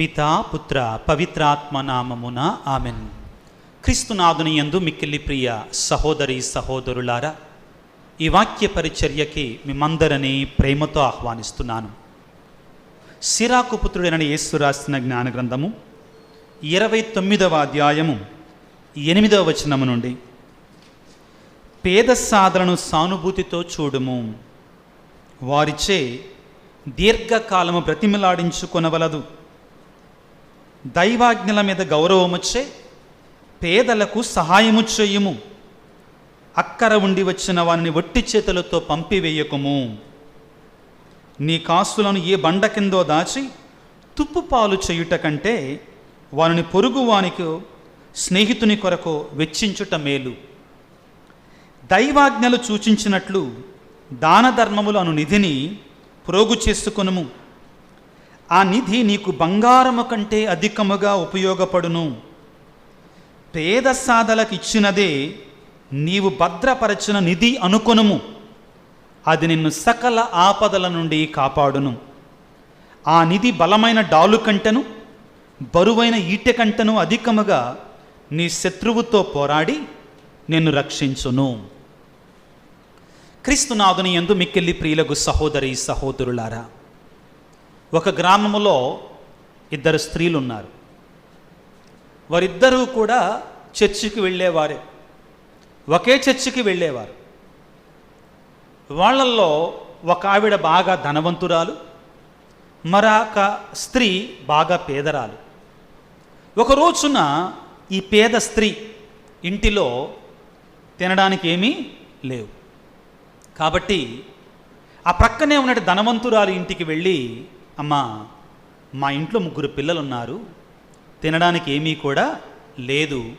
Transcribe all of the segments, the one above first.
పితా పుత్ర పవిత్రాత్మ నామమున ఆమెన్. క్రీస్తునాథుని యందు మిక్కిలి ప్రియ సహోదరి సహోదరులారా ఈ వాక్య పరిచర్యకి మిమ్మందరినీ ప్రేమతో ఆహ్వానిస్తున్నాను. సిరాకు పుత్రుడైన యేసు రాసిన జ్ఞాన గ్రంథము ఇరవై తొమ్మిదవ అధ్యాయము ఎనిమిదవ వచనము నుండి పేద సాధనను సానుభూతితో చూడుము. వారిచే దీర్ఘకాలము బ్రతిమలాడించుకొనవలదు. దైవాజ్ఞల మీద గౌరవముచ్చే పేదలకు సహాయము చేయుము అక్కర ఉండి వచ్చిన వారిని ఒట్టి చేతులతో పంపివేయకుము. నీ కాసులను ఏ బండ కిందో దాచి తుప్పు పాలు చేయుట కంటే వారిని పొరుగు వానికి స్నేహితుని కొరకు వెచ్చించుట మేలు. దైవాజ్ఞలు సూచించినట్లు దాన ధర్మములు అను నిధిని ప్రోగు చేసుకొనుము. ఆ నిధి నీకు బంగారము కంటే అధికముగా ఉపయోగపడును. పేద సాధలకు ఇచ్చినదే నీవు భద్రపరచిన నిధి అనుకొనుము. అది నిన్ను సకల ఆపదల నుండి కాపాడును. ఆ నిధి బలమైన డాలు కంటను బరువైన ఈటె కంటను అధికముగా నీ శత్రువుతో పోరాడి నిన్ను రక్షించును. క్రీస్తునాథుని ఎందు మిక్కిల్లి ప్రియులకు సహోదరి సహోదరులారా ఒక గ్రామములో ఇద్దరు స్త్రీలు ఉన్నారు వారిద్దరూ కూడా చర్చికి వెళ్ళేవారే. ఒకే చర్చికి వెళ్ళేవారు. వాళ్ళల్లో ఒక ఆవిడ బాగా ధనవంతురాలు మరొక స్త్రీ బాగా పేదరాలు. ఒక రోజున ఈ పేద స్త్రీ ఇంటిలో తినడానికి ఏమీ లేవు. కాబట్టి ఆ ప్రక్కనే ఉన్నటి ధనవంతురాలు ఇంటికి వెళ్ళి అమ్మా మా ఇంట్లో ముగ్గురు పిల్లలు ఉన్నారు తినడానికి ఏమీ కూడా లేదు.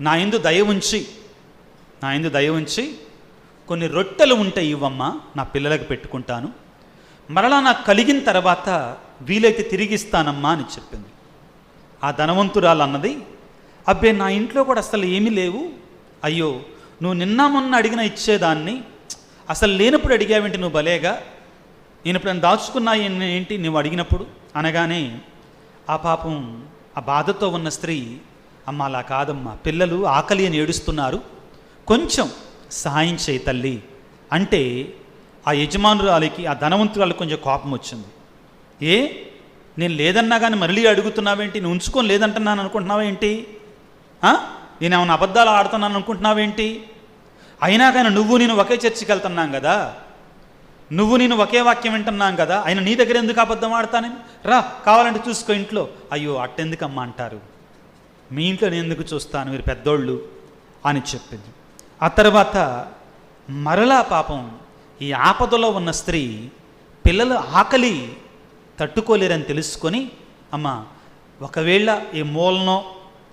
నా ఎందు దయ ఉంచి నా ఎందు దయ ఉంచి కొన్ని రొట్టెలు ఉంటాయి ఇవ్వమ్మా నా పిల్లలకు పెట్టుకుంటాను. మరలా నాకు కలిగిన తర్వాత వీలైతే తిరిగిస్తానమ్మా అని చెప్పింది. ఆ ధనవంతురాలు అన్నది అబ్బే నా ఇంట్లో కూడా అసలు ఏమీ లేవు. అయ్యో నువ్వు నిన్న మొన్న అడిగిన ఇచ్చేదాన్ని అసలు లేనప్పుడు అడిగావేంటి నువ్వు భలేగా? నేను ఇప్పుడు దాచుకున్నా ఏంటి? నువ్వు అడిగినప్పుడు అనగానే ఆ పాపం ఆ బాధతో ఉన్న స్త్రీ అమ్మ అలా కాదమ్మా పిల్లలు ఆకలి అని ఏడుస్తున్నారు. కొంచెం సహాయం చేయి తల్లి. అంటే ఆ యజమానురాలికి ఆ ధనవంతురాలు కొంచెం కోపం వచ్చింది. ఏ? నేను లేదన్నా కానీ మళ్ళీ అడుగుతున్నావేంటి? నువ్వు ఉంచుకొని లేదంటున్నాను అనుకుంటున్నావేంటి నేను ఏమైనా అబద్ధాలు ఆడుతున్నాను అనుకుంటున్నావేంటి? అయినా కానీ నువ్వు నేను ఒకే చర్చికి వెళ్తున్నాం కదా. నువ్వు నేను ఒకే వాక్యం వింటున్నాం కదా ఆయన నీ దగ్గర ఎందుకు అబద్ధం ఆడతానని రా కావాలంటే చూసుకో ఇంట్లో. అయ్యో అట్టెందుకమ్మా అంటారు. మీ ఇంట్లో నేను ఎందుకు చూస్తాను? మీరు పెద్దోళ్ళు అని చెప్పింది. ఆ తర్వాత మరలా పాపం ఈ ఆపదలో ఉన్న స్త్రీ పిల్లలు ఆకలి తట్టుకోలేరని తెలుసుకొని అమ్మ ఒకవేళ ఈ మూలనో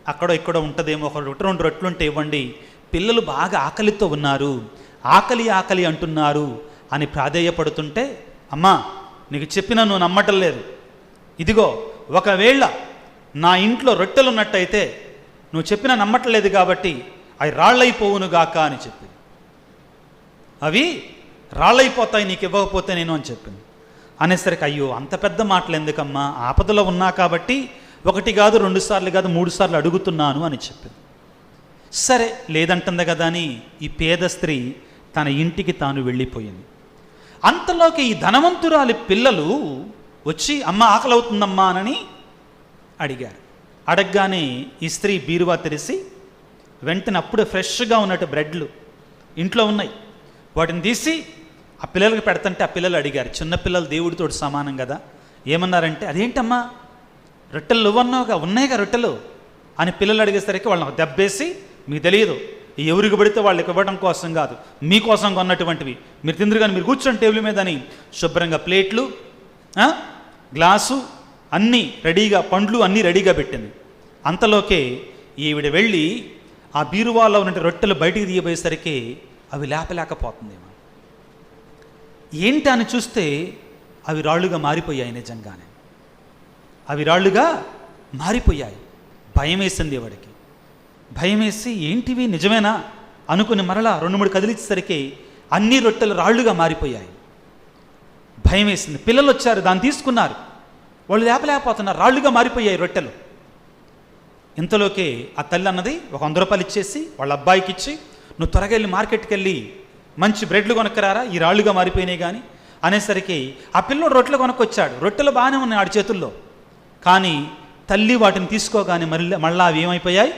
అక్కడో ఇక్కడో ఉంటుందేమో ఒక రొట్టె రెండు రొట్టెలు ఉంటే ఇవ్వండి. పిల్లలు బాగా ఆకలితో ఉన్నారు. ఆకలి ఆకలి అంటున్నారు. అని ప్రాధేయపడుతుంటే అమ్మా నీకు చెప్పినా నువ్వు నమ్మటం లేదు. ఇదిగో ఒకవేళ నా ఇంట్లో రొట్టెలు ఉన్నట్టయితే నువ్వు చెప్పినా నమ్మట్లేదు కాబట్టి అవి రాళ్ళైపోవును గాక అని చెప్పింది అవి రాళ్ళైపోతాయి నీకు ఇవ్వకపోతే నేను అని చెప్పింది అనేసరికి అయ్యో అంత పెద్ద మాటలు ఎందుకమ్మా? ఆపదలో ఉన్నా కాబట్టి ఒకటి కాదు రెండు సార్లు కాదు మూడు సార్లు అడుగుతున్నాను అని చెప్పింది సరే లేదంటుంది కదా అని ఈ పేద స్త్రీ తన ఇంటికి తాను వెళ్ళిపోయింది. అంతలోకి ఈ ధనవంతురాలి పిల్లలు వచ్చి అమ్మ ఆకలి అవుతుందమ్మా అని అడిగారు. అడగగానే ఈ స్త్రీ బీరువా తెరిసి వెంటనే అప్పుడే ఫ్రెష్గా ఉన్నట్టు బ్రెడ్లు ఇంట్లో ఉన్నాయి. వాటిని తీసి ఆ పిల్లలకి పెడతంటే ఆ పిల్లలు అడిగారు. చిన్నపిల్లలు దేవుడితో సమానం కదా. ఏమన్నారంటే అదేంటమ్మా? రొట్టెలు నువ్వన్నావుగా? ఉన్నాయిగా రొట్టెలు? అని పిల్లలు అడిగేసరికి వాళ్ళని దెబ్బేసి మీకు తెలియదు ఎవరికి పడితే వాళ్ళకి ఇవ్వడం కోసం కాదు. మీకోసం కొన్నటువంటివి. మీరు తిందరు కానీ మీరు కూర్చొని టేబుల్ మీద అని శుభ్రంగా ప్లేట్లు ఆ, గ్లాసు అన్నీ రెడీగా పండ్లు అన్నీ రెడీగా పెట్టింది. అంతలోకే ఈవిడ వెళ్ళి ఆ బీరువాలో ఉన్న రొట్టెలు బయటికి తీయబోయేసరికి అవి లేపలేకపోతుందేమో. ఏంటి అని చూస్తే అవి రాళ్ళుగా మారిపోయాయి నిజంగానే. అవి రాళ్ళుగా మారిపోయాయి. భయం వేసింది వాడికి భయమేసి ఏంటివి? నిజమేనా? అనుకుని మరలా రెండు మూడు కదిలించేసరికి అన్ని రొట్టెలు రాళ్ళుగా మారిపోయాయి. భయం వేసింది పిల్లలు వచ్చారు దాన్ని తీసుకున్నారు. వాళ్ళు లేపలేకపోతున్నారు రాళ్ళుగా మారిపోయాయి రొట్టెలు. ఇంతలోకే ఆ తల్లి అన్నది ఒక వంద రూపాయలు ఇచ్చేసి వాళ్ళ అబ్బాయికి ఇచ్చి నువ్వు త్వరగా వెళ్ళి మార్కెట్కి వెళ్ళి మంచి బ్రెడ్లు కొనుక్కరారా? ఈ రాళ్ళుగా మారిపోయినాయి కానీ అనేసరికి ఆ పిల్లోడు రొట్టెలు కొనుక్కొచ్చాడు. రొట్టెలు బాగానే ఉన్నాయి ఆడి చేతుల్లో. కానీ తల్లి వాటిని తీసుకోగానే మళ్ళీ మళ్ళా అవి ఏమైపోయాయి?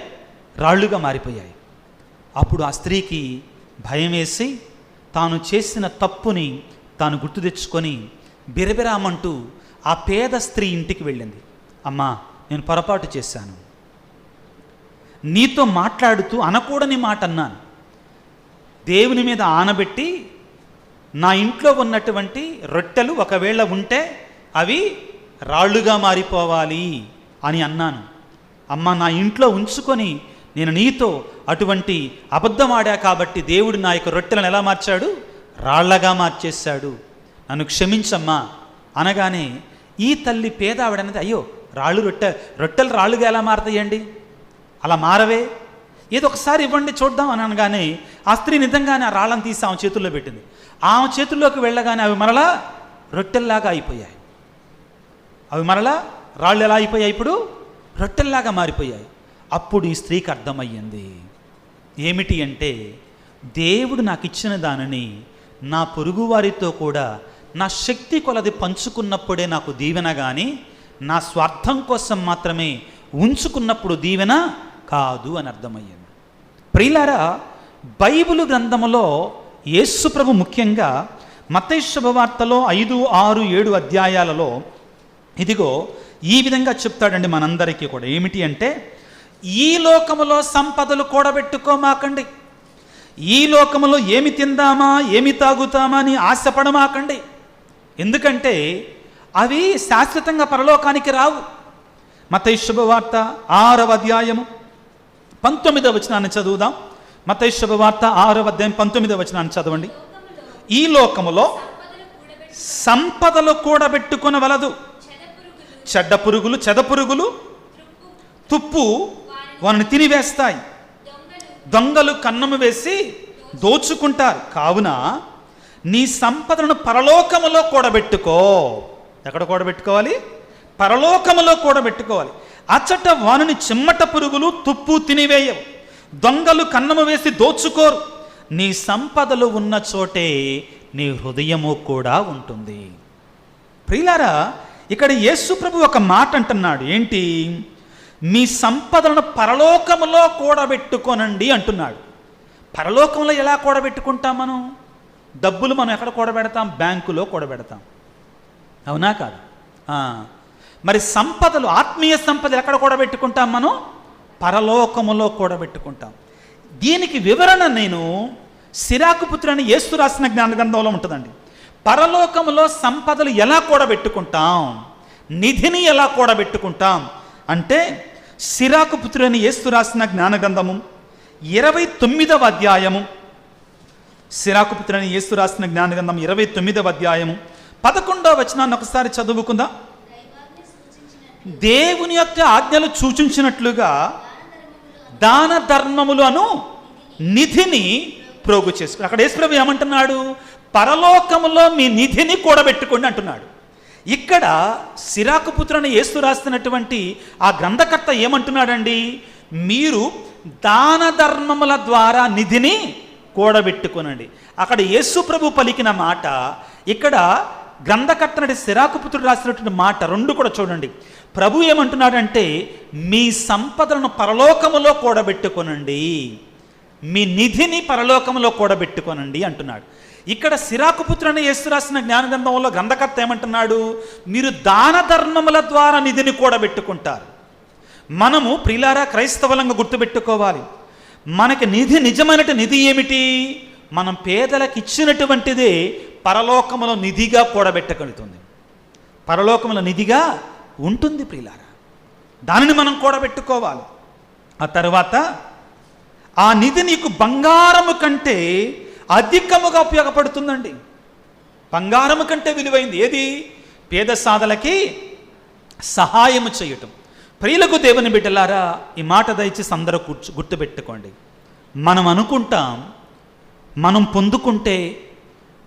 రాళ్ళుగా మారిపోయాయి. అప్పుడు ఆ స్త్రీకి భయం వేసి తాను చేసిన తప్పుని తాను గుర్తు తెచ్చుకొని బిరబిరామంటూ ఆ పేద స్త్రీ ఇంటికి వెళ్ళింది. అమ్మా నేను పొరపాటు చేశాను. నీతో మాట్లాడుతూ అనకూడని మాట అన్నాను దేవుని మీద ఆనబెట్టి నా ఇంట్లో ఉన్నటువంటి రొట్టెలు ఒకవేళ ఉంటే అవి రాళ్ళుగా మారిపోవాలి అని అన్నాను. అమ్మ నా ఇంట్లో ఉంచుకొని నేను నీతో అటువంటి అబద్ధమాడా కాబట్టి దేవుడు నా యొక్క రొట్టెలను ఎలా మార్చాడు? రాళ్ళగా మార్చేశాడు. నన్ను క్షమించమ్మా. అనగానే ఈ తల్లి పేద ఆవిడన్నది అయ్యో రాళ్ళు రొట్టె రొట్టెలు రాళ్ళుగా ఎలా మారతాయండి? అలా మారవే? ఏదో ఒకసారి ఇవ్వండి చూద్దాం అని అనగానే ఆ స్త్రీ నిజంగానే ఆ రాళ్ళను తీసి ఆమె చేతుల్లో పెట్టింది. ఆమె చేతుల్లోకి వెళ్ళగానే అవి మరలా రొట్టెల్లాగా అయిపోయాయి. అవి మరలా రాళ్ళు ఎలా అయిపోయాయి ఇప్పుడు? రొట్టెల్లాగా మారిపోయాయి. అప్పుడు ఈ స్త్రీకి అర్థమయ్యింది. ఏమిటి అంటే దేవుడు నాకు ఇచ్చిన దానిని నా పొరుగువారితో కూడా నా శక్తి కొలది పంచుకున్నప్పుడే నాకు దీవెన కానీ నా స్వార్థం కోసం మాత్రమే ఉంచుకున్నప్పుడు దీవెన కాదు అని అర్థమయ్యింది. ప్రియులారా బైబిల్ గ్రంథములో యేసుప్రభు ముఖ్యంగా మతైశుభవార్తలో ఐదు ఆరు ఏడు అధ్యాయాలలో ఇదిగో ఈ విధంగా చెప్తాడండి మనందరికీ కూడా. ఏమిటి అంటే ఈ లోకములో సంపదలు కూడబెట్టుకోమాకండి. ఈ లోకములో ఏమి తిందామా ఏమి తాగుతామా అని ఆశపడమాకండి. ఎందుకంటే అవి శాశ్వతంగా పరలోకానికి రావు. మత శుభవార్త ఆరవ అధ్యాయము పంతొమ్మిదవ వచనాన్ని చదువుదాం. మత శుభవార్త ఆరవ అధ్యాయం పంతొమ్మిదవ వచనాన్ని చదవండి. ఈ లోకములో సంపదలు కూడబెట్టుకునవలదు. చెడ్డ పురుగులు చెద పురుగులు తుప్పు వారిని తినివేస్తాయి. దొంగలు కన్నము వేసి దోచుకుంటారు. కావున నీ సంపదను పరలోకములో కూడబెట్టుకో. ఎక్కడ కూడబెట్టుకోవాలి? పరలోకములో కూడబెట్టుకోవాలి. అచ్చట వానిని చిమ్మట పురుగులు తుప్పు తినివేయవు. దొంగలు కన్నము వేసి దోచుకోరు. నీ సంపదలు ఉన్న చోటే నీ హృదయము కూడా ఉంటుంది. ప్రియులారా ఇక్కడ యేసు ప్రభు ఒక మాట అంటున్నాడు ఏంటి? మీ సంపదలను పరలోకములో కూడబెట్టుకోనండి అంటున్నాడు. పరలోకంలో ఎలా కూడబెట్టుకుంటాం మనం? డబ్బులు మనం ఎక్కడ కూడబెడతాం? బ్యాంకులో కూడబెడతాం. అవునా కాదు? మరి సంపదలు ఆత్మీయ సంపదలు ఎక్కడ కూడబెట్టుకుంటాం మనం? పరలోకములో కూడబెట్టుకుంటాం. దీనికి వివరణ నేను సిరాకుపుత్రుని యేసు రాసిన జ్ఞానగ్రంథంలో ఉంటుందండి. పరలోకములో సంపదలు ఎలా కూడబెట్టుకుంటాం? నిధిని ఎలా కూడబెట్టుకుంటాం? అంటే సిరాకు పుత్రుని యేసు రాసిన జ్ఞానగ్రంథము ఇరవై తొమ్మిదవ అధ్యాయము. సిరాకు పుత్రుని యేసు రాసిన జ్ఞానగ్రంథం ఇరవై తొమ్మిదవ అధ్యాయము. పదకొండవ వచనాన్ని ఒకసారి చదువుకుందా. దేవుని యొక్క ఆజ్ఞలు సూచించినట్లుగా దాన ధర్మములు అను నిధిని ప్రోగు చేసుకుని అక్కడ యేసుప్రభు ఏమంటున్నాడు? పరలోకములో మీ నిధిని కూడబెట్టుకోండి అంటున్నాడు. ఇక్కడ సిరాకు పుత్రుని యేసు రాస్తున్నటువంటి ఆ గ్రంథకర్త ఏమంటున్నాడండి? మీరు దాన ధర్మముల ద్వారా నిధిని కూడబెట్టుకోనండి. అక్కడ యేసు ప్రభు పలికిన మాట ఇక్కడ గ్రంథకర్తనటి సిరాకు పుత్రుడు రాసినటువంటి మాట రెండు కూడా చూడండి. ప్రభు ఏమంటున్నాడంటే మీ సంపదలను పరలోకములో కూడబెట్టుకొనండి. మీ నిధిని పరలోకములో కూడబెట్టుకోనండి అంటున్నాడు. ఇక్కడ సిరాకుపుత్రుని యేసు రాసిన జ్ఞానగ్రంథంలో గంధకర్త ఏమంటున్నాడు? మీరు దాన ధర్మముల ద్వారా నిధిని కూడబెట్టుకుంటారు. మనము ప్రిలారా క్రైస్తవులంగా గుర్తుపెట్టుకోవాలి. మనకి నిధి నిజమైన నిధి ఏమిటి? మనం పేదలకు ఇచ్చినటువంటిదే పరలోకములో నిధిగా కూడబెట్టగలుగుతుంది. పరలోకముల నిధిగా ఉంటుంది ప్రియులారా. దానిని మనం కూడబెట్టుకోవాలి. ఆ తర్వాత ఆ నిధి నీకు బంగారము కంటే అధికముగా ఉపయోగపడుతుందండి. బంగారము కంటే విలువైంది ఏది? పేద సాధలకి సహాయము చేయటం. ప్రియులకు దేవుని బిడ్డలారా ఈ మాట దయచేసి అందరూ కూర్చు గుర్తుపెట్టుకోండి. మనం అనుకుంటాం మనం పొందుకుంటే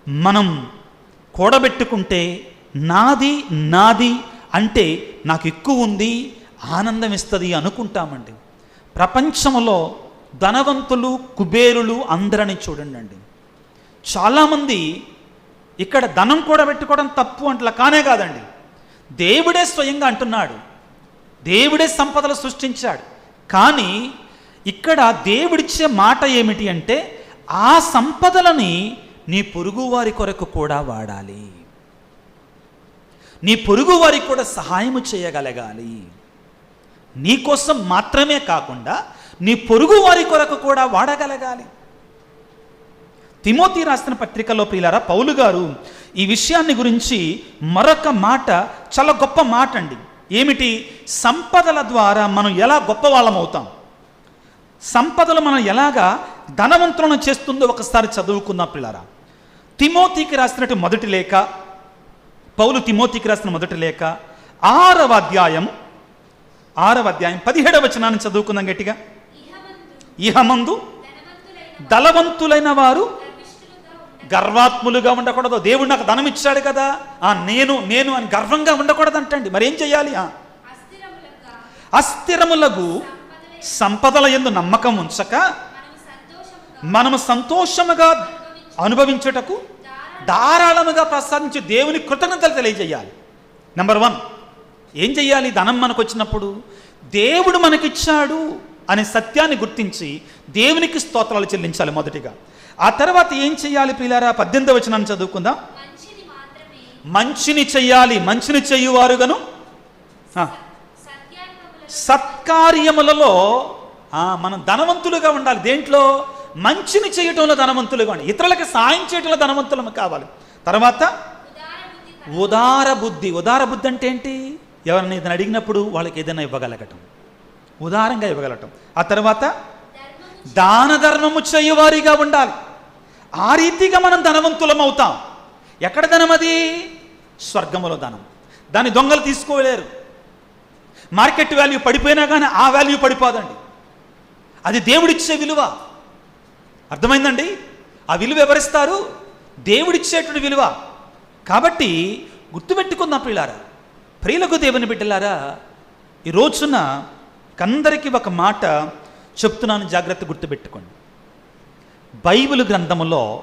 మనం కూడబెట్టుకుంటే నాది నాది అంటే నాకు ఎక్కువ ఉంది ఆనందం ఇస్తుంది అనుకుంటామండి. ప్రపంచంలో ధనవంతులు కుబేరులు అందరని చూడండి అండి చాలామంది ఇక్కడ ధనం కూడా పెట్టుకోవడం తప్పు అంటలా కానే కాదండి. దేవుడే స్వయంగా అంటున్నాడు. దేవుడే సంపదలు సృష్టించాడు. కానీ ఇక్కడ దేవుడిచ్చే మాట ఏమిటి అంటే ఆ సంపదలని నీ పొరుగువారి కొరకు కూడా వాడాలి. నీ పొరుగువారికి కూడా సహాయము చేయగలగాలి. నీకోసం మాత్రమే కాకుండా నీ పొరుగు వారి కొరకు కూడా వాడగలగాలి. తిమోతి రాసిన పత్రికలో ప్రియులారా పౌలు గారు ఈ విషయాన్ని గురించి మరొక మాట చాలా గొప్ప మాట అండి ఏమిటి? సంపదల ద్వారా మనం ఎలా గొప్ప వాళ్ళం అవుతాం సంపదలు మనం ఎలాగా ధనవంతులను చేస్తుందో ఒకసారి చదువుకుందాం పిల్లరా తిమోతికి రాసినట్టు మొదటి లేఖ పౌలు తిమోతికి రాసిన మొదటి లేఖ ఆరవ అధ్యాయం ఆరవ అధ్యాయం పదిహేడవ వచనాన్ని చదువుకుందాం గట్టిగా. ఇహమందు దళవంతులైన వారు గర్వాత్ములుగా ఉండకూడదు. దేవుడు నాకు ధనం ఇచ్చాడు కదా. ఆ నేను నేను అని గర్వంగా ఉండకూడదు అంటండి మరి ఏం చేయాలి? ఆ. అస్థిరములకు సంపదల ఎందు నమ్మకం ఉంచక మనము సంతోషముగా అనుభవించుటకు ధారాళముగా ప్రసాదించి దేవుని కృతజ్ఞతలు తెలియజేయాలి. నెంబర్ వన్ ఏం చెయ్యాలి? ధనం మనకు వచ్చినప్పుడు దేవుడు మనకిచ్చాడు అనే సత్యాన్ని గుర్తించి దేవునికి స్తోత్రాలు చెల్లించాలి మొదటిగా. ఆ తర్వాత ఏం చెయ్యాలి ప్రియులారా పద్దెనిమిది వచనాన్ని చదువుకుందాం. మంచిని చెయ్యాలి. మంచిని సత్యాత్మకులను సత్కార్యములలో మనం ధనవంతులుగా ఉండాలి. దేంట్లో? మంచిని చేయటంలో ధనవంతులుగా ఉండాలి. ఇతరులకి సాయం చేయటంలో ధనవంతులం కావాలి. తర్వాత? ఉదార బుద్ధి. ఉదార బుద్ధి అంటే ఏంటి? ఎవరిని ఇతను అడిగినప్పుడు వాళ్ళకి ఏదైనా ఇవ్వగలగటం. ఉదారంగా ఇవ్వగలగటం ఆ తర్వాత దాన ధర్మము చేయవారిగా ఉండాలి. ఆ రీతిగా మనం ధనవంతులం అవుతాం. ఎక్కడ ధనం అది? స్వర్గములో ధనం. దాన్ని దొంగలు తీసుకోలేరు. మార్కెట్ వాల్యూ పడిపోయినా కానీ ఆ వాల్యూ పడిపోదండి. అది దేవుడిచ్చే విలువ. అర్థమైందండి? ఆ విలువ ఎవరిస్తారు? దేవుడిచ్చేటువంటి విలువ. కాబట్టి గుర్తుపెట్టుకుందాం పిల్లారా ప్రియులకు దేవుని బిడ్డలారా ఈ రోజున కందరికి ఒక మాట చెప్తున్నాను జాగ్రత్త గుర్తుపెట్టుకోండి. బైబిల్ గ్రంథములో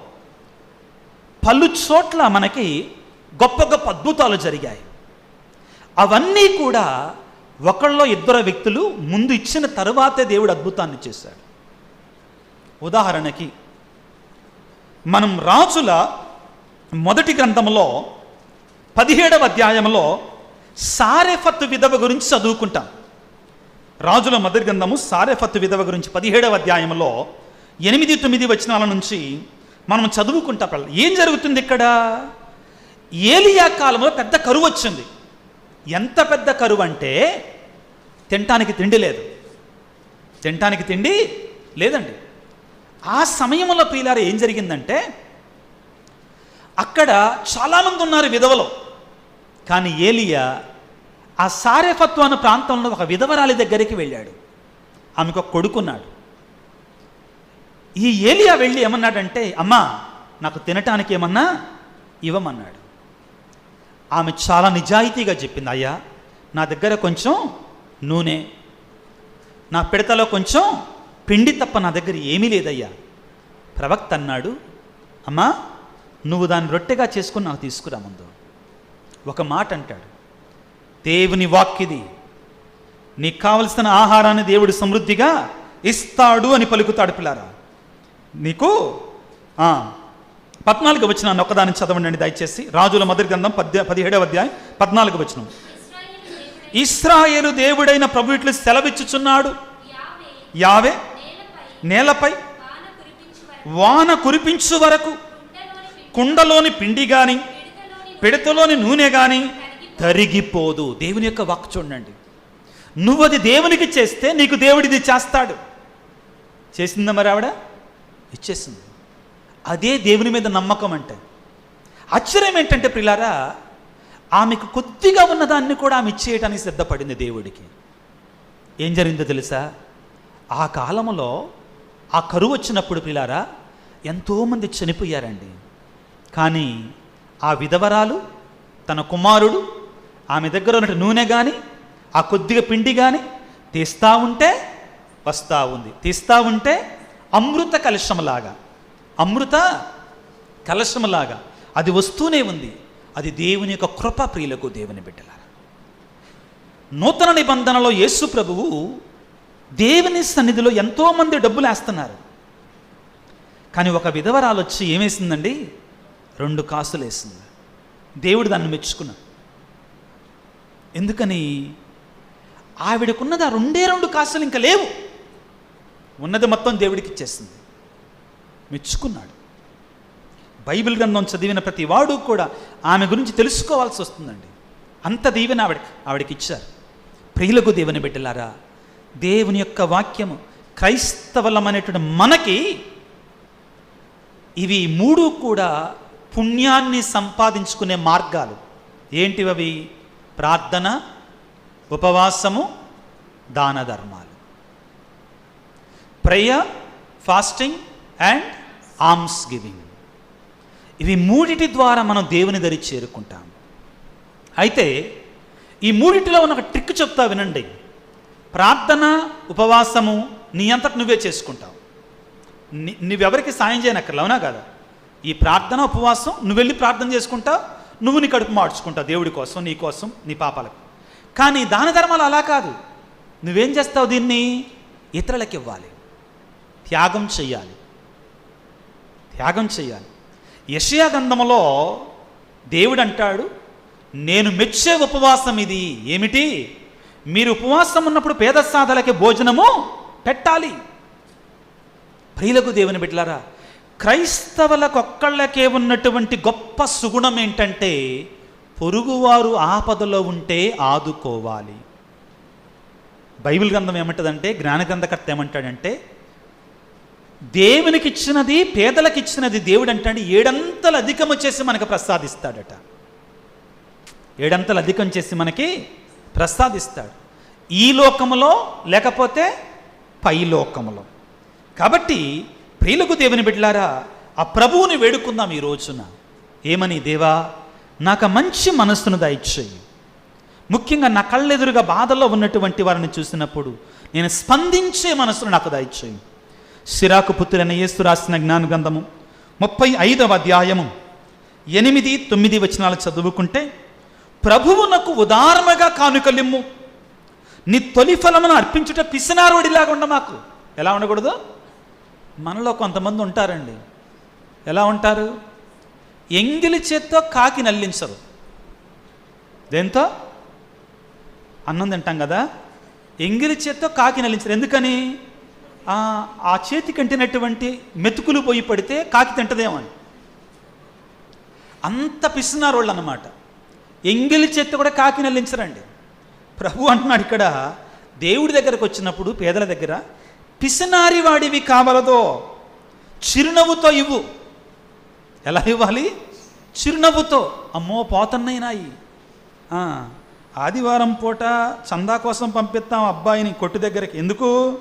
పలు చోట్ల మనకి గొప్ప గొప్ప అద్భుతాలు జరిగాయి. అవన్నీ కూడా ఒకళ్ళో ఇద్దరు వ్యక్తులు ముందు ఇచ్చిన తరువాతే దేవుడు అద్భుతాన్ని చేశాడు. ఉదాహరణకి మనం రాజుల మొదటి గ్రంథంలో పదిహేడవ అధ్యాయంలో సారెఫత్ విధవ గురించి చదువుకుంటాం. రాజుల మొదటి గ్రంథము సారెఫత్ విధవ గురించి పదిహేడవ అధ్యాయంలో ఎనిమిది తొమ్మిది వచనాల నుంచి మనం చదువుకుంటాం. ఏం జరుగుతుంది ఇక్కడ? ఏలియా కాలంలో పెద్ద కరువు వచ్చింది. ఎంత పెద్ద కరువు అంటే తినటానికి తిండి లేదు. తినటానికి తిండి లేదండి. ఆ సమయంలో పీలారు ఏం జరిగిందంటే అక్కడ చాలామంది ఉన్నారు విధవలో. కానీ ఏలియా ఆ సారేఫత్వ అన్న ప్రాంతంలో ఒక విధవరాలి దగ్గరికి వెళ్ళాడు. ఆమెకు ఒక కొడుకున్నాడు. ఈ ఏలియా వెళ్ళి ఏమన్నాడంటే అమ్మా నాకు తినటానికి ఏమన్నా ఇవ్వమన్నాడు. ఆమె చాలా నిజాయితీగా చెప్పింది అయ్యా నా దగ్గర కొంచెం నూనె నా పిడతలో కొంచెం పిండి తప్ప నా దగ్గర ఏమీ లేదయ్యా. ప్రవక్త అన్నాడు అమ్మా నువ్వు దాన్ని రొట్టెగా చేసుకుని నాకు తీసుకురా ముందు. ఒక మాట అంటాడు. దేవుని వాక్కిది. నీకు కావలసిన ఆహారాన్ని దేవుడు సమృద్ధిగా ఇస్తాడు అని పలుకుతాడు పిల్లారా. నీకు? పద్నాలుగు వచ్చిన ఒకదాన్ని చదవండి దయచేసి. రాజుల మొదటి గ్రంథం పద్య పదిహేడవ అధ్యాయం పద్నాలుగు వచ్చిన దేవుడైన ఇస్రాయేలు దేవుడైన ప్రభు ఇట్లు సెలవిచ్చుచున్నాడు. యావే నేలపై వాన కురిపించు వరకు కుండలోని పిండి కానీ పిడతలోని నూనె కానీ తరిగిపోదు. దేవుని యొక్క వాక్ చూడండి. నువ్వు అది దేవునికి చేస్తే నీకు దేవుడిది చేస్తాడు. చేసిందా మరి ఆవిడ? ఇచ్చేసింది. అదే దేవుని మీద నమ్మకం అంటే. ఆశ్చర్యం ఏంటంటే ప్రిలారా ఆమెకు కొద్దిగా ఉన్నదాన్ని కూడా ఆమె ఇచ్చేయటానికి సిద్ధపడింది దేవుడికి. ఏం జరిగిందో తెలుసా? ఆ కాలంలో ఆ కరువు వచ్చినప్పుడు పిల్లారా ఎంతోమంది చనిపోయారండి. కానీ ఆ విధవరాలు తన కుమారుడు ఆమె దగ్గర ఉన్నట్టు నూనె కానీ ఆ కొద్దిగా పిండి కానీ తీస్తూ ఉంటే వస్తూ ఉంది. తీస్తూ ఉంటే అమృత కలశంలాగా అమృత కలశంలాగా అది వస్తూనే ఉంది. అది దేవుని యొక్క కృప ప్రియులకు దేవుని బిడ్డలారా. నూతన నిబంధనలో యేసు ప్రభువు దేవుని సన్నిధిలో ఎంతోమంది డబ్బులు వేస్తున్నారు కానీ ఒక విధవరాలు వచ్చి ఏమేసిందండి? రెండు కాసులు వేసింది. దేవుడు దాన్ని మెచ్చుకున్నాడు. ఎందుకని? ఆవిడకున్నది ఆ రెండే రెండు కాసులు ఇంకా లేవు. ఉన్నది మొత్తం దేవుడికి ఇచ్చేసింది. మెచ్చుకున్నాడు. బైబిల్ గ్రంథం చదివిన ప్రతి వాడు కూడా ఆమె గురించి తెలుసుకోవాల్సి వస్తుందండి. అంత దీవెన ఆవిడ ఆవిడకి ఇచ్చారు. ప్రియులకు దేవుని బిడ్డలారా దేవుని యొక్క వాక్యము క్రైస్తవలమైనటువంటి మనకి ఇవి మూడు కూడా పుణ్యాన్ని సంపాదించుకునే మార్గాలు. ఏంటివి అవి ప్రార్థన ఉపవాసము దాన ధర్మాలు. Prayer fasting and arms giving. ఇవి మూడిటి ద్వారా మనం దేవుని దరి చేరుకుంటాం. అయితే ఈ మూడిటిలో ఉన్న ఒక ట్రిక్ చెప్తా వినండి. ప్రార్థన ఉపవాసము నీ అంతటి నువ్వే చేసుకుంటావు. నీ నువ్వెవరికి సాయం చేయనక్కర్లేవునా కదా? ఈ ప్రార్థన ఉపవాసం నువ్వు వెళ్ళి ప్రార్థన చేసుకుంటావు నువ్వు నీ కడుపు మార్చుకుంటావు దేవుడి కోసం నీ కోసం నీ పాపాలకు. కానీ దాన ధర్మాలు అలా కాదు. నువ్వేం చేస్తావు దీన్ని? ఇతరులకు ఇవ్వాలి. త్యాగం చెయ్యాలి. త్యాగం చెయ్యాలి. యషయా గంధములో దేవుడు అంటాడు నేను మెచ్చే ఉపవాసం ఇది. ఏమిటి? మీరు ఉపవాసం ఉన్నప్పుడు పేద సాధలకి భోజనము పెట్టాలి. ప్రియులకు దేవుని బిడ్డలారా క్రైస్తవులకొక్కళ్ళకే ఉన్నటువంటి గొప్ప సుగుణం ఏంటంటే పొరుగువారు ఆపదలో ఉంటే ఆదుకోవాలి. బైబిల్ గ్రంథం ఏమంటుందంటే జ్ఞానగ్రంథకర్త ఏమంటాడంటే దేవునికి ఇచ్చినది పేదలకు ఇచ్చినది దేవుడు అంటాడు ఏడంతలు అధికము చేసి మనకు ప్రసాదిస్తాడట. ఏడంతలు అధికం చేసి మనకి ప్రసాదిస్తాడు. ఈ లోకములో లేకపోతే పై లోకములో. కాబట్టి ప్రియులకు దేవుని బిడ్డలారా ఆ ప్రభువుని వేడుకుందాం ఈ రోజున. ఏమని దేవా నాకు మంచి మనస్సును దయచేయి. ముఖ్యంగా నా కళ్ళెదురుగా బాధలో ఉన్నటువంటి వారిని చూసినప్పుడు నేను స్పందించే మనసును నాకు దయచేయి. సిరాకు పుత్రులైన యేసు రాసిన జ్ఞాన గ్రంథము ముప్పై ఐదవ అధ్యాయము ఎనిమిది తొమ్మిది వచనాలు చదువుకుంటే ప్రభువునకు ఉదారముగా కానుకలిమ్ము. నీ తొలి ఫలమును అర్పించుట పిసినారోడిలాగా ఉండ మాకు. ఎలా ఉండకూడదు? మనలో కొంతమంది ఉంటారండి. ఎలా ఉంటారు? ఎంగిలి చేత్తో కాకి నల్లించరు. దేంతో? అన్నం తింటాం కదా. ఎంగిలి చేత్తో కాకి నల్లించరు. ఎందుకని? ఆ, చేతి కంటినటువంటి మెతుకులు పోయి పడితే కాకి తింటదేమో అని. అంత పిసినారు వాళ్ళు అన్నమాట ఎంగిలి చేత్తో కూడా కాకి నల్లించరండి. ప్రభు అంటున్నాడు ఇక్కడ దేవుడి దగ్గరకు వచ్చినప్పుడు పేదల దగ్గర పిసినారి వాడివి కావలదో చిరునవ్వుతో ఇవ్వు. ఎలా ఇవ్వాలి? చిరునవ్వుతో. అమ్మో పోతన్నైనాయి ఆదివారం పూట చందా కోసం పంపిస్తాం అబ్బాయిని కొట్టు దగ్గరికి. ఎందుకు?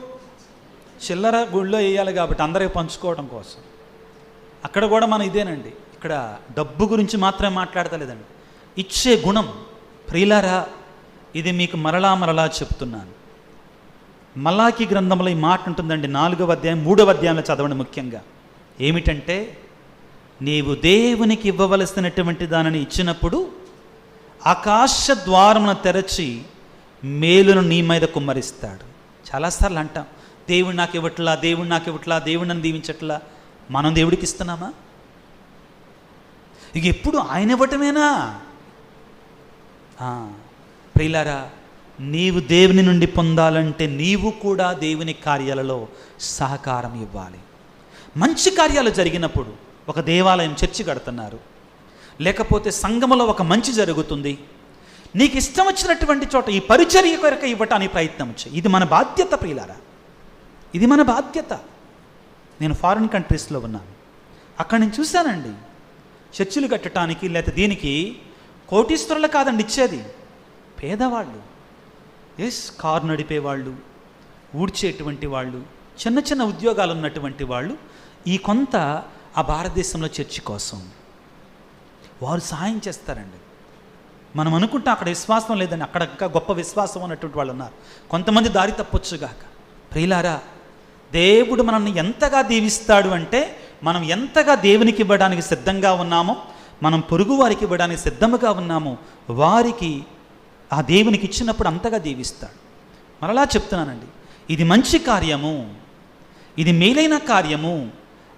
చిల్లర గుళ్ళో వేయాలి కాబట్టి అందరికి పంచుకోవడం కోసం. అక్కడ కూడా మనం ఇదేనండి. ఇక్కడ డబ్బు గురించి మాత్రమే మాట్లాడతలేదండి. ఇచ్చే గుణం. ప్రియులారా ఇది మీకు మరలా మరలా చెప్తున్నాను. మలాకి గ్రంథంలో ఈ మాట ఉంటుందండి. నాలుగవ అధ్యాయం మూడవ అధ్యాయంలో చదవండి ముఖ్యంగా. ఏమిటంటే నీవు దేవునికి ఇవ్వవలసినటువంటి దానిని ఇచ్చినప్పుడు ఆకాశ ద్వారమును తెరచి మేలును నీ మీద కుమ్మరిస్తాడు. చాలాసార్లు అంటాం దేవుడు నాకు ఇవ్వట్లా దేవుడు నాకు ఇవ్వట్లా దేవుడు నన్ను దీవించట్లా. మనం దేవుడికి ఇస్తున్నామా? ఇక ఎప్పుడు ఆయన ఇవ్వటమేనా? ప్రియులారా నీవు దేవుని నుండి పొందాలంటే నీవు కూడా దేవుని కార్యాలలో సహకారం ఇవ్వాలి. మంచి కార్యాలు జరిగినప్పుడు ఒక దేవాలయం చర్చి కడుతున్నారు. లేకపోతే సంఘములో ఒక మంచి జరుగుతుంది. నీకు ఇష్టం వచ్చినటువంటి చోట ఈ పరిచర్య కొరకు ఇవ్వటానికి ప్రయత్నం చేయి. ఇది మన బాధ్యత ప్రియులారా. ఇది మన బాధ్యత. నేను ఫారిన్ కంట్రీస్లో ఉన్నాను. అక్కడ నేను చూశానండి. చర్చిలు కట్టడానికి లేకపోతే దీనికి కోటీశ్వరులు కాదండి ఇచ్చేది. పేదవాళ్ళు. ఎస్ కారు నడిపేవాళ్ళు ఊడ్చేటువంటి వాళ్ళు చిన్న చిన్న ఉద్యోగాలు ఉన్నటువంటి వాళ్ళు ఈ కొంత ఆ భారతదేశంలో చర్చి కోసం. వారు సహాయం చేస్తారండి. మనం అనుకుంటాం అక్కడ విశ్వాసం లేదని అక్కడ ఇంకా గొప్ప విశ్వాసం ఉన్నటువంటి వాళ్ళు ఉన్నారు. కొంతమంది దారి తప్పొచ్చుగాక ప్రియులారా దేవుడు మనల్ని ఎంతగా దీవిస్తాడు అంటే మనం ఎంతగా దేవునికి ఇవ్వడానికి సిద్ధంగా ఉన్నామో మనం పొరుగు వారికి ఇవ్వడానికి సిద్ధముగా ఉన్నామో వారికి ఆ దేవునికి ఇచ్చినప్పుడు అంతగా దీవిస్తాడు. మరలా చెప్తున్నానండి ఇది మంచి కార్యము ఇది మేలైన కార్యము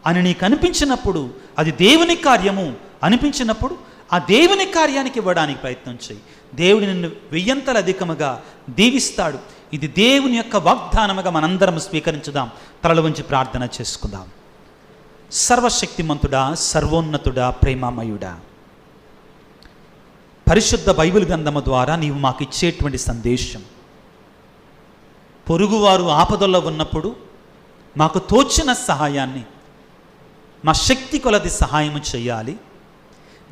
అని నీకు అనిపించినప్పుడు అది దేవుని కార్యము అనిపించినప్పుడు ఆ దేవుని కార్యానికి ఇవ్వడానికి ప్రయత్నం చేయి. దేవుడు నిన్ను వెయ్యంతలు అధికముగా దీవిస్తాడు. ఇది దేవుని యొక్క వాగ్దానముగా మనందరం స్వీకరించుదాం. తలలు వంచి ప్రార్థన చేసుకుందాం. సర్వశక్తిమంతుడా సర్వోన్నతుడా ప్రేమామయుడా. పరిశుద్ధ బైబిల్ గ్రంథము ద్వారా నీవు మాకు ఇచ్చేటువంటి సందేశం. పొరుగువారు ఆపదల్లో ఉన్నప్పుడు మాకు తోచిన సహాయాన్ని మా శక్తి కొలది సహాయము చేయాలి.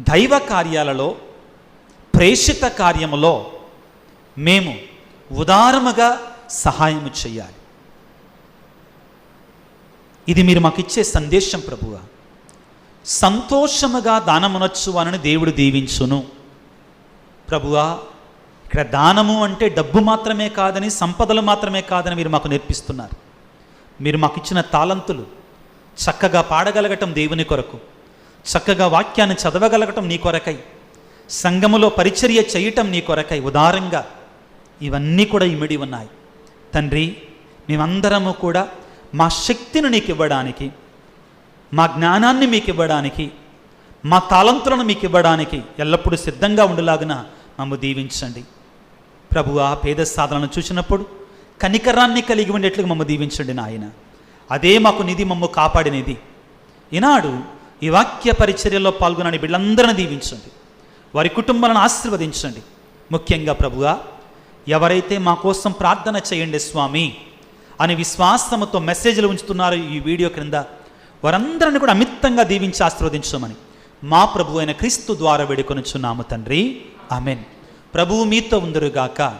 దైవ కార్యాలలో ప్రేషిత కార్యములో మేము ఉదారముగా సహాయము చేయాలి. ఇది మీరు మాకు ఇచ్చే సందేశం ప్రభువ. సంతోషముగా దానమునొచ్చు అని దేవుడు దీవించును. ప్రభువా ఇక్కడ దానము అంటే డబ్బు మాత్రమే కాదని సంపదలు మాత్రమే కాదని మీరు మాకు నేర్పిస్తున్నారు. మీరు మాకు ఇచ్చిన తాళంతులు చక్కగా పాడగలగటం దేవుని కొరకు చక్కగా వాక్యాన్ని చదవగలగటం నీ కొరకై సంఘములో పరిచర్య చేయటం నీ కొరకై ఉదారంగా ఇవన్నీ కూడా ఇమిడి ఉన్నాయి. తండ్రి మేమందరము కూడా మా శక్తిని నీకు ఇవ్వడానికి మా జ్ఞానాన్ని మీకు ఇవ్వడానికి మా తాళంతులను మీకు ఇవ్వడానికి ఎల్లప్పుడూ సిద్ధంగా ఉండలాగున మమ్ము దీవించండి. ప్రభు ఆ పేద సాధనను చూసినప్పుడు కనికరాన్ని కలిగి ఉండేట్లు మమ్మ దీవించండి నాయన. అదే మాకు నిధి మమ్ము కాపాడినది. ఈనాడు ఈ వాక్య పరిచర్యలో పాల్గొనని బిడ్డలందరిని దీవించండి. వారి కుటుంబాలను ఆశీర్వదించండి. ముఖ్యంగా ప్రభుగా ఎవరైతే మా కోసం ప్రార్థన చేయండి స్వామి అని విశ్వాసముతో మెసేజ్లు ఉంచుతున్నారో ఈ వీడియో క్రింద వారందరిని కూడా అమితంగా దీవించి ఆశీర్వదించమని మా ప్రభు అయిన క్రీస్తు ద్వారా వేడుకొనుచున్నాము తండ్రి. ఆమెన్. ప్రభువు మీతో ఉందరుగాక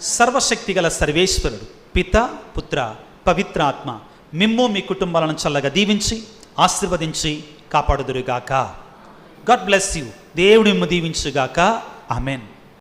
సర్వశక్తి గల సర్వేశ్వరుడు పిత పుత్ర పవిత్రాత్మ మిమ్ము మీ కుటుంబాలను చల్లగా దీవించి ఆశీర్వదించి కాపాడుదురుగాక. God bless you. దేవుడి మిమ్ము దీవించుగాక. ఆమెన్.